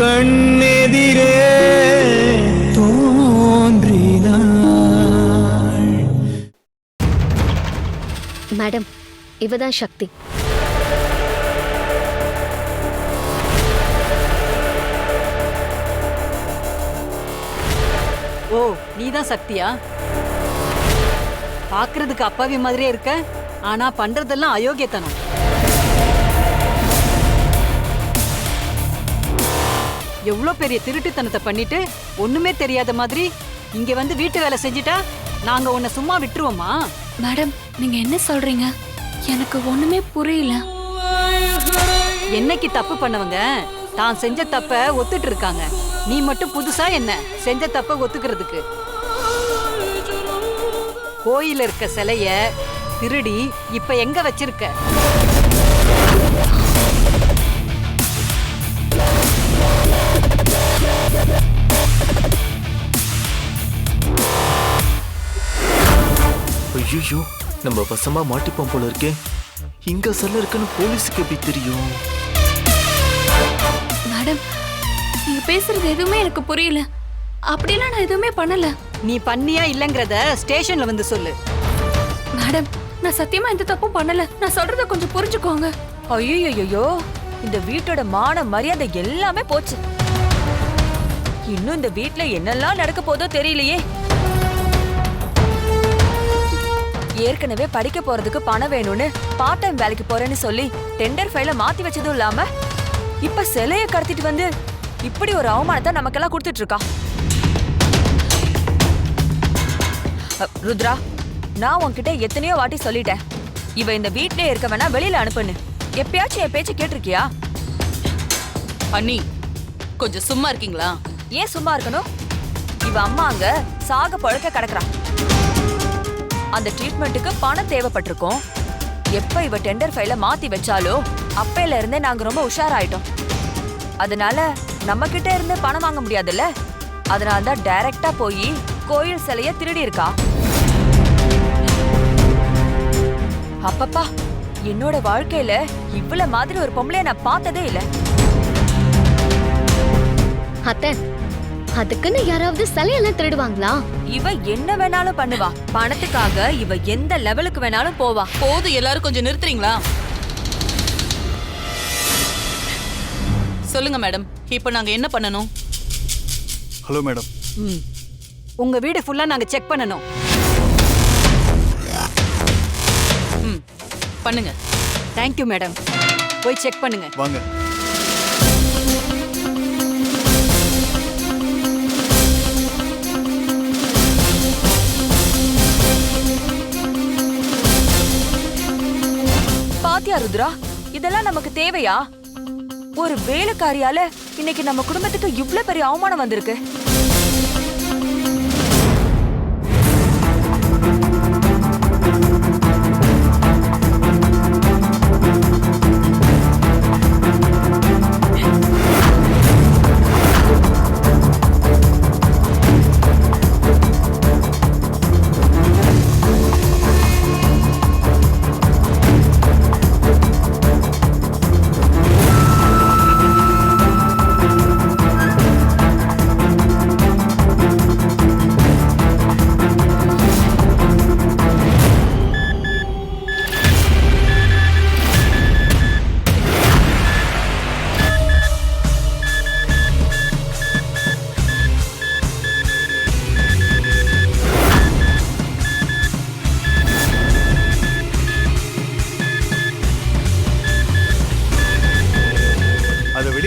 கண்ணெதிரே தோன்றினாள். மேடம் இவதான் சக்தி. ஓ நீதான் சக்தியா? பாக்குறதுக்கு அப்பாவி மாதிரியே இருக்க ஆனா பண்றதெல்லாம் அயோக்கியத்தனம். எவ்வளவு பெரிய திருட்டுத்தனத்தை பண்ணிட்டு ஒண்ணுமே தெரியாத மாதிரி இங்க வந்து வீட்டு வேலை செஞ்சுட்டா நாங்க உன்னை சும்மா விட்டுருவோமா? மேடம் நீங்க என்ன சொல்றீங்க? எனக்கு ஒண்ணுமே புரியல. என்னைக்கு தப்பு பண்ணவங்க தான் செஞ்ச தப்ப ஒத்துட்டு இருக்காங்க. நீ மட்டும் புதுசா என்ன செஞ்ச தப்ப ஒத்துக்கிறதுக்கு? கோயில இருக்க சிலைய திருடி இப்ப எங்க வச்சிருக்க? ஐயோ நம்ம வசமா மாட்டிப்போம் போல இருக்கே. இங்க செல்ல இருக்குன்னு போலீஸுக்கு எப்படி தெரியும்? மேடம் நீங்க பேசுறது எதுவுமே எனக்கு புரியல. அப்படிலாம் நான் எதுவுமே பண்ணல. நீ பண்ணியா இல்லங்கறத ஸ்டேஷன்ல வந்து சொல்லு. மேடம் நான் சத்தியமா எந்த தப்பும் பண்ணல. நான் சொல்றத கொஞ்சம் புரிஞ்சுக்கோங்க. ஐயோ இந்த வீட்டோட மான மரியாதை எல்லாமே போச்சு. இன்னும் இந்த வீட்ல என்னெல்லாம் நடக்க போதோ தெரியலையே. ஏற்கனவே படிக்க போறதுக்கு பணம் வேணும்னு பார்ட் டைம் வேலைக்கு போறேன்னு சொல்லி டெண்டர் ஃபைல மாத்தி வச்சதும் இல்லாம இப்ப சிலைய கடத்திட்டு வந்து இப்படி ஒரு அவமானத்தை நமக்கெல்லாம் கொடுத்துட்டு இருக்கா ருத்ரா நான் உன்கிட்ட எத்தனையோ வாட்டி சொல்லிட்டேன். இவ இந்த வீட்லயே இருக்க வேணா வெளியில அனுப்புன்னு. எப்பயாச்சும் என் பேச்சு கேட்டிருக்கியா? அண்ணி கொஞ்சம் சும்மா இருக்கீங்களா? ஏன் சும்மா இருக்கணும்? இவ அம்மா அங்க சாக பழக்க கிடக்குறா. அந்த ட்ரீட்மெண்ட்டுக்கு பணம் தேவைப்பட்டிருக்கோம். எப்ப இவ டெண்டர் ஃபைல மாத்தி வச்சாலோ அப்பையில இருந்தே நாங்க ரொம்ப உஷாராயிட்டோம். அதனால நம்ம கிட்ட இருந்து பணம் வாங்க முடியாதுல்ல? அதனால தான் டைரக்டா போய் கோயில் சிலைய திருடி இருக்கா. அப்பப்பா என்னோட வாழ்க்கையில இவ்வளவு மாதிரி ஒரு பொம்பளைய நான் பார்த்ததே இல்லை. அத்தை அதுக்குன்னு யாராவது சிலையெல்லாம் திருடுவாங்களா? இவ என்ன வேணாலும் பண்ணுவா. பணத்துக்காக இவ எந்த லெவலுக்கு வேணாலும் போவா. போதும் எல்லாரும் கொஞ்சம் நிறுத்துறீங்களா? சொல்லுங்க மேடம். இப்போ நாங்க என்ன பண்ணணும்? Hello madam. ம். உங்க வீடு ஃபுல்லா நாங்க செக் பண்ணணும். ம். பண்ணுங்க. Thank you madam. போய் செக் பண்ணுங்க. வாங்க. பாத்தியா ருத்ரா? இதெல்லாம் நமக்கு தேவையா? ஒரு வேலைக்காரியால இன்னைக்கு நம்ம குடும்பத்துக்கு இவ்ளோ பெரிய அவமானம் வந்திருக்கு.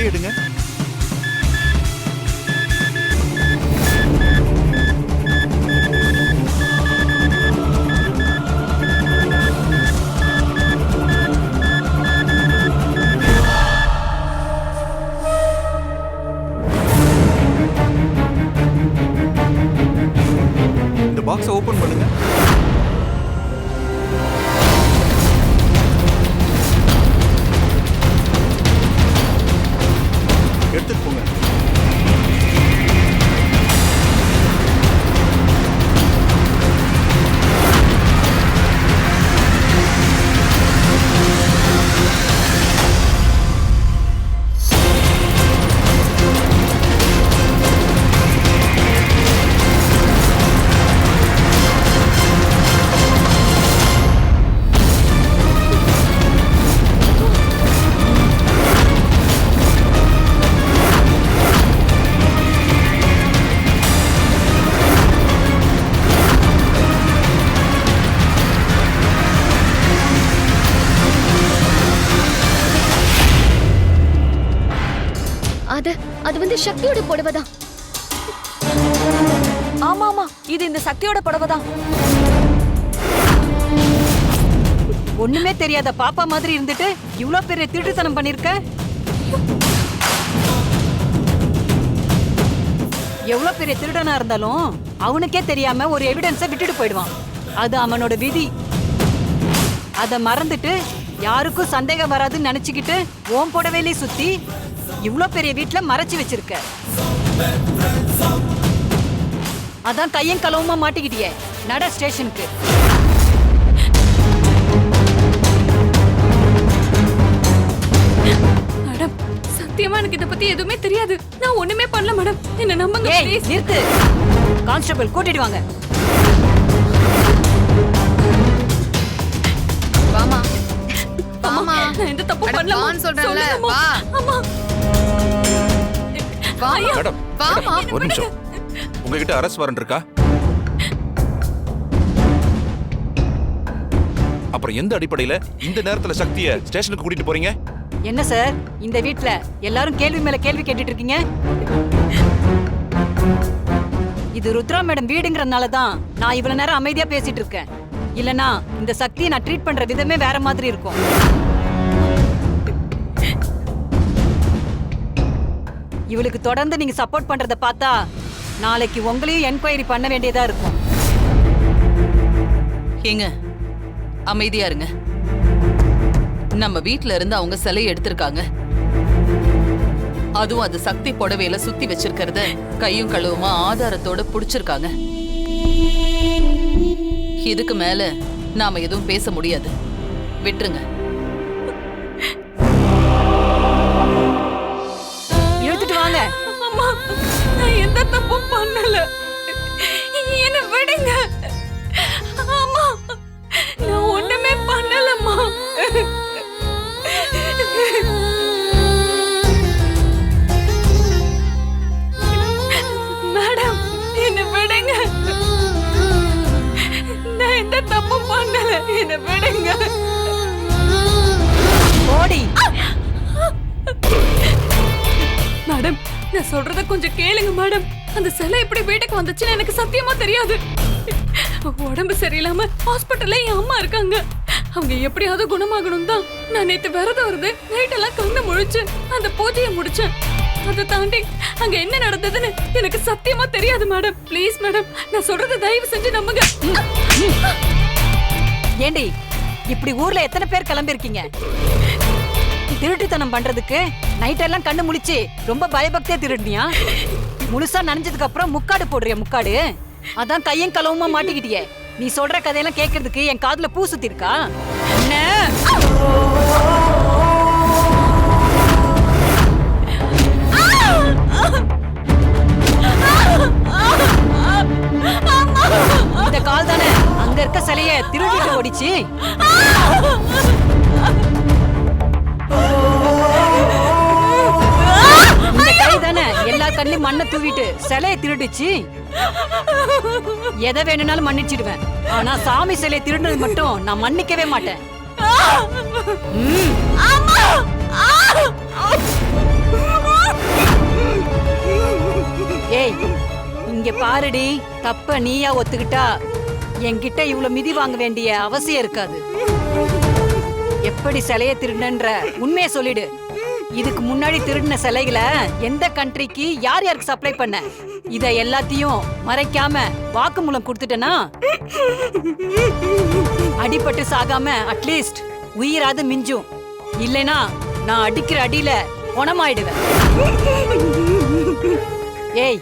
அதை எடுங்க. இந்த பாக்ஸை ஓப்பன் பண்ணுங்க. அது வந்து சக்தியோட புடவை தான். ஆமா ஆமா இது இந்த சக்தியோட புடவை தான். ஒண்ணுமே தெரியாத பாப்பா மாதிரி இருந்துட்டு இவ்ளோ பெரிய திருட்டுத்தனம் பண்ணிருக்க? எவ்வளவு பெரிய திருடனா இருந்தாலும் அவனுக்கே தெரியாம ஒரு எவிடன்ஸ விட்டுட்டு போயிடுவான். அது அவனோட விதி. அத மறந்துட்டு யாருக்கும் சந்தேகம் வராதுன்னு நினைச்சுக்கிட்டு ஓம் புடவையிலே சுத்தி இவ்ளோ பெரிய வீட்ல மறைச்சு வச்சிருக்க. அதான் கையும் களவுமா மாட்டிக்கிட்டியே. நட ஸ்டேஷனுக்கு. மேடம் சத்தியமா எனக்கு இத பத்தி எதுவுமே தெரியாது. நான் ஒண்ணுமே பண்ணல மேடம். என்ன நம்புங்க ஏய் நிறுத்து. கான்ஸ்டபிள் கூட்டிட்டு வாங்க. வாமா. வாமா. நான் எந்த தப்பு அட, பண்ணல வான்னு சொல்றேன்ல, வா. ஆமா வாமா மேடம் வாமா ஒரு நிமிஷம். உங்ககிட்ட அரசு வாரண்ட் இருக்கா? அப்புறம் எந்த அடிப்படையில இந்த நேரத்துல சக்திய ஸ்டேஷனுக்கு கூட்டிட்டு போறீங்க? என்ன சார் இந்த வீட்ல எல்லாரும் கேள்வி மேல கேள்வி கேட்டுட்டு இருக்கீங்க? இது ருத்ரா மேடம் வீடுங்கறதுனால தான் நான் இவ்வளவு நேரம் அமைதியா பேசிட்டு இருக்கேன். இல்லனா இந்த சக்தியை நான் ட்ரீட் பண்ற விதமே வேற மாதிரி இருக்கும். இவளுக்கு தொடர்ந்து நீங்க சப்போர்ட் பண்றத பார்த்தா நாளைக்கு உங்களையும் என்கொயரி பண்ண வேண்டியதா இருக்கும். ஏங்க அமைதியா இருங்க. நம்ம வீட்ல இருந்து அவங்க சிலையை எடுத்திருக்காங்க. அதுவும் அது சக்தி புடவையில சுத்தி வச்சிருக்கிறத கையும் கழுவுமா ஆதாரத்தோட புடிச்சிருக்காங்க. இதுக்கு மேல நாம எதுவும் பேச முடியாது. விட்டுருங்க. தப்பும் பண்ணல. என்ன விடுங்க. அந்த சிலை எப்படி வீட்டுக்கு வந்துச்சுன்னு எனக்கு சத்தியமா தெரியாது. உடம்பு சரியில்லாம ஹாஸ்பிட்டல்ல என் அம்மா இருக்காங்க. அவங்க எப்படியாவது குணமாகணும் தான் நான் நேத்து விரதம் இருந்து நைட் எல்லாம் கண்ணு முழிச்சு அந்த பூஜையை முடிச்சேன். அதை தாண்டி அங்க என்ன நடந்ததுன்னு எனக்கு சத்தியமா தெரியாது மேடம். ப்ளீஸ் மேடம் நான் சொல்றதை தயவு செஞ்சு நம்புங்க. ஏண்டி இப்படி ஊர்ல எத்தனை பேர் கிளம்பிருக்கீங்க திருட்டுத்தனம் பண்றதுக்கு நைட் எல்லாம் கண்ணு முழிச்சு ரொம்ப பயபக்தியா திருடுனியா? முழுசா நனைஞ்சதுக்கு அப்புறம் முக்காடு போடுறிய முக்காடு? அதான் கையும் களவுமா மாட்டிக்கிட்டியே. நீ சொல்ற கதையெல்லாம் கேட்கறதுக்கு என் காதுல பூ சுத்தி இருக்கா என்ன? இந்த கால் தானே அங்க இருக்க சிலைய திருவிட்டு ஓடிச்சு. தள்ளி மண்ணை தூவிட்டு சிலையை திருடுச்சு. எதை வேணும்னாலும் மன்னிச்சிடுவேன். ஆனா சாமி சிலையை திருடுனது மட்டும் நான் மன்னிக்கவே மாட்டேன். ஏய் இங்க பாருடி தப்ப நீயா ஒத்துக்கிட்டா என்கிட்ட இவ்வளவு மிதி வாங்க வேண்டிய அவசியம் இருக்காது. எப்படி சிலையை திருடன்ற உண்மையை சொல்லிடு. இதுக்கு முன்னாடி திருடின சிலைகளை எந்த கண்ட்ரிக்கு யார் யாருக்கு சப்ளை பண்ண? இத எல்லாத்தையும் மறைக்காம வாக்குமூலம் கொடுத்துட்டேனா? அடிபட்டு சாகாம அட்லீஸ்ட் உயிராது மிஞ்சும். இல்லைனா நான் அடிக்கிற அடியில குணமாயிடுவேன். ஏய்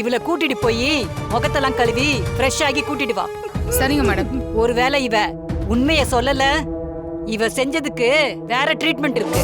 இவள கூட்டிட்டு போய் முகத்தெல்லாம் கழுவி ஃப்ரெஷ் ஆகி கூட்டிட்டு வா. சரிங்க மேடம். ஒருவேளை இவ உண்மைய சொல்லல இவ செஞ்சதுக்கு வேற ட்ரீட்மெண்ட் இருக்கு.